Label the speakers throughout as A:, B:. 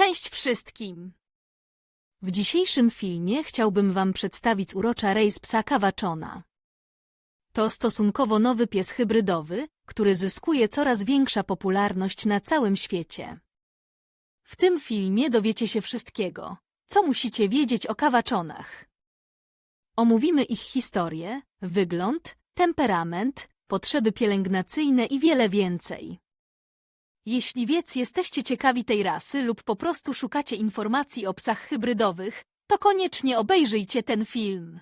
A: Cześć wszystkim! W dzisiejszym filmie chciałbym Wam przedstawić urocza rejs psa kawaczona. To stosunkowo nowy pies hybrydowy, który zyskuje coraz większa popularność na całym świecie. W tym filmie dowiecie się wszystkiego, co musicie wiedzieć o kawaczonach. Omówimy ich historię, wygląd, temperament, potrzeby pielęgnacyjne i wiele więcej. Jeśli więc jesteście ciekawi tej rasy lub po prostu szukacie informacji o psach hybrydowych, to koniecznie obejrzyjcie ten film.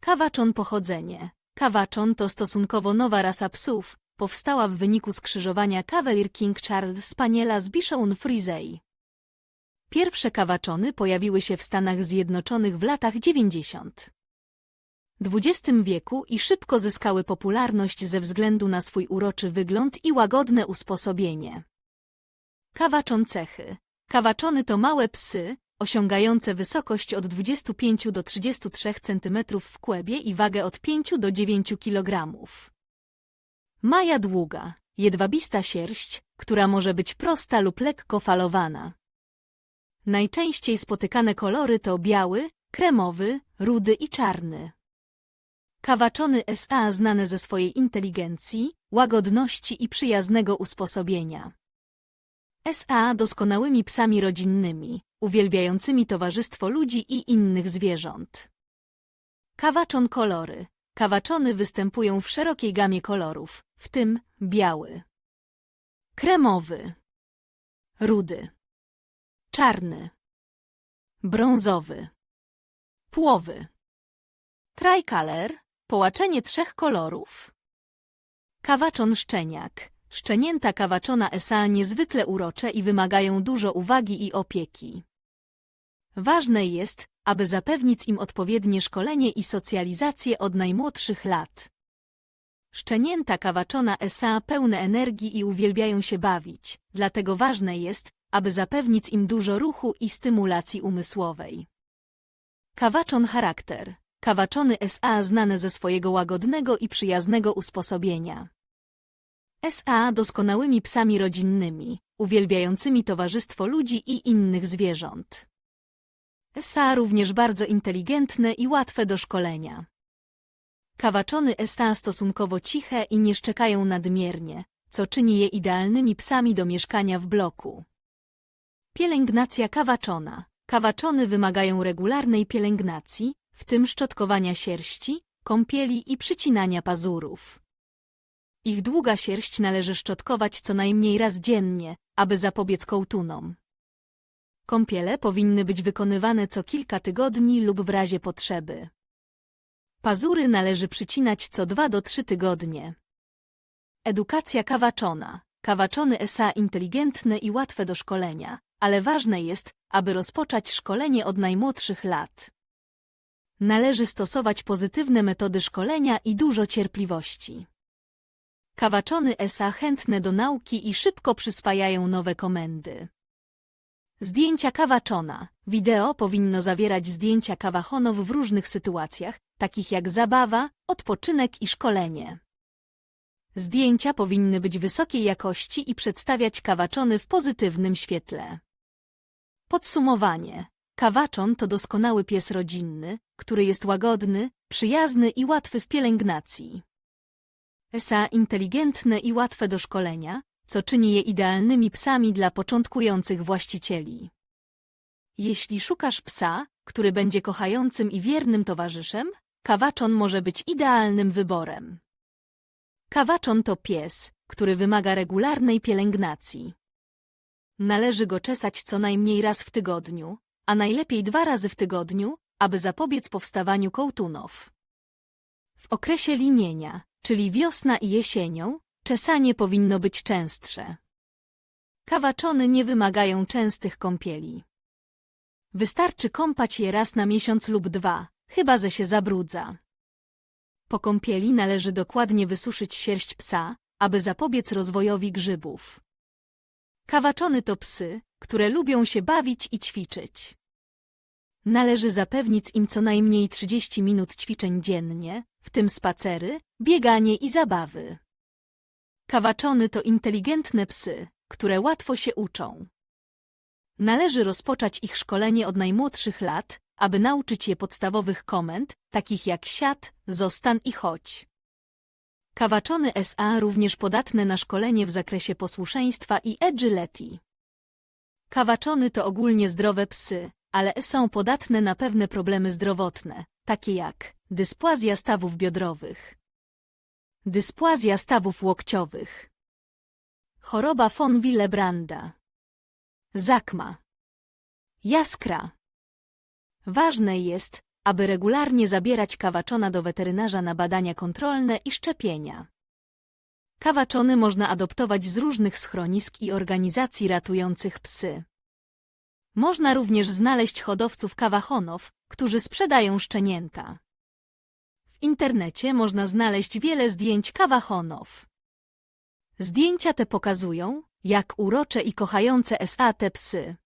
A: Kawaczon pochodzenie. Kawaczon to stosunkowo nowa rasa psów, powstała w wyniku skrzyżowania Cavalier King Charles Spaniela z Bichon Frisey. Pierwsze kawaczony pojawiły się w Stanach Zjednoczonych w latach 90. XX wieku i szybko zyskały popularność ze względu na swój uroczy wygląd i łagodne usposobienie. Kawaczon cechy. Kawaczony to małe psy, osiągające wysokość od 25 do 33 cm w kłębie i wagę od 5 do 9 kg. Maja długa, jedwabista sierść, która może być prosta lub lekko falowana. Najczęściej spotykane kolory to biały, kremowy, rudy i czarny. Kawaczony S.A. znane ze swojej inteligencji, łagodności i przyjaznego usposobienia. S.A. doskonałymi psami rodzinnymi, uwielbiającymi towarzystwo ludzi i innych zwierząt. Kawaczon kolory. Kawaczony występują w szerokiej gamie kolorów, w tym biały, kremowy, rudy, czarny, brązowy, płowy, tricolor, Połaczenie trzech kolorów. Kawaczon szczeniak. Szczenięta kawaczona SA niezwykle urocze i wymagają dużo uwagi i opieki. Ważne jest, aby zapewnić im odpowiednie szkolenie i socjalizację od najmłodszych lat. Szczenięta kawaczona SA pełne energii i uwielbiają się bawić, dlatego ważne jest, aby zapewnić im dużo ruchu i stymulacji umysłowej. Kawaczon charakter. Kawaczony S.A. znane ze swojego łagodnego i przyjaznego usposobienia. S.A. doskonałymi psami rodzinnymi, uwielbiającymi towarzystwo ludzi i innych zwierząt. S.A. również bardzo inteligentne i łatwe do szkolenia. Kawaczony S.A. stosunkowo ciche i nie szczekają nadmiernie, co czyni je idealnymi psami do mieszkania w bloku. Pielęgnacja kawaczona. Kawaczony wymagają regularnej pielęgnacji, w tym szczotkowania sierści, kąpieli i przycinania pazurów. Ich długa sierść należy szczotkować co najmniej raz dziennie, aby zapobiec kołtunom. Kąpiele powinny być wykonywane co kilka tygodni lub w razie potrzeby. Pazury należy przycinać co dwa do trzy tygodnie. Edukacja kawaczona. Kawaczony SA inteligentne i łatwe do szkolenia, ale ważne jest, aby rozpocząć szkolenie od najmłodszych lat. Należy stosować pozytywne metody szkolenia i dużo cierpliwości. Kawaczony SA chętne do nauki i szybko przyswajają nowe komendy. Zdjęcia kawaczona. Wideo powinno zawierać zdjęcia kawachonów w różnych sytuacjach, takich jak zabawa, odpoczynek i szkolenie. Zdjęcia powinny być wysokiej jakości i przedstawiać kawaczony w pozytywnym świetle. Podsumowanie. Kawaczon to doskonały pies rodzinny, który jest łagodny, przyjazny i łatwy w pielęgnacji. Esa inteligentne i łatwe do szkolenia, co czyni je idealnymi psami dla początkujących właścicieli. Jeśli szukasz psa, który będzie kochającym i wiernym towarzyszem, kawaczon może być idealnym wyborem. Kawaczon to pies, który wymaga regularnej pielęgnacji. Należy go czesać co najmniej raz w tygodniu, a najlepiej dwa razy w tygodniu, aby zapobiec powstawaniu kołtunów. W okresie linienia, czyli wiosna i jesienią, czesanie powinno być częstsze. Kawaczony nie wymagają częstych kąpieli. Wystarczy kąpać je raz na miesiąc lub dwa, chyba że się zabrudza. Po kąpieli należy dokładnie wysuszyć sierść psa, aby zapobiec rozwojowi grzybów. Kawaczony to psy, które lubią się bawić i ćwiczyć. Należy zapewnić im co najmniej 30 minut ćwiczeń dziennie, w tym spacery, bieganie i zabawy. Kawaczony to inteligentne psy, które łatwo się uczą. Należy rozpocząć ich szkolenie od najmłodszych lat, aby nauczyć je podstawowych komend, takich jak siad, zostan i chodź. Kawaczony SA również podatne na szkolenie w zakresie posłuszeństwa i agility. Kawaczony to ogólnie zdrowe psy, ale są podatne na pewne problemy zdrowotne, takie jak dyspłazja stawów biodrowych, dyspłazja stawów łokciowych, choroba von Willebranda, zakma, jaskra. Ważne jest, aby regularnie zabierać kawaczona do weterynarza na badania kontrolne i szczepienia. Kawaczony można adoptować z różnych schronisk i organizacji ratujących psy. Można również znaleźć hodowców kawachonów, którzy sprzedają szczenięta. W internecie można znaleźć wiele zdjęć kawachonów. Zdjęcia te pokazują, jak urocze i kochające SA te psy.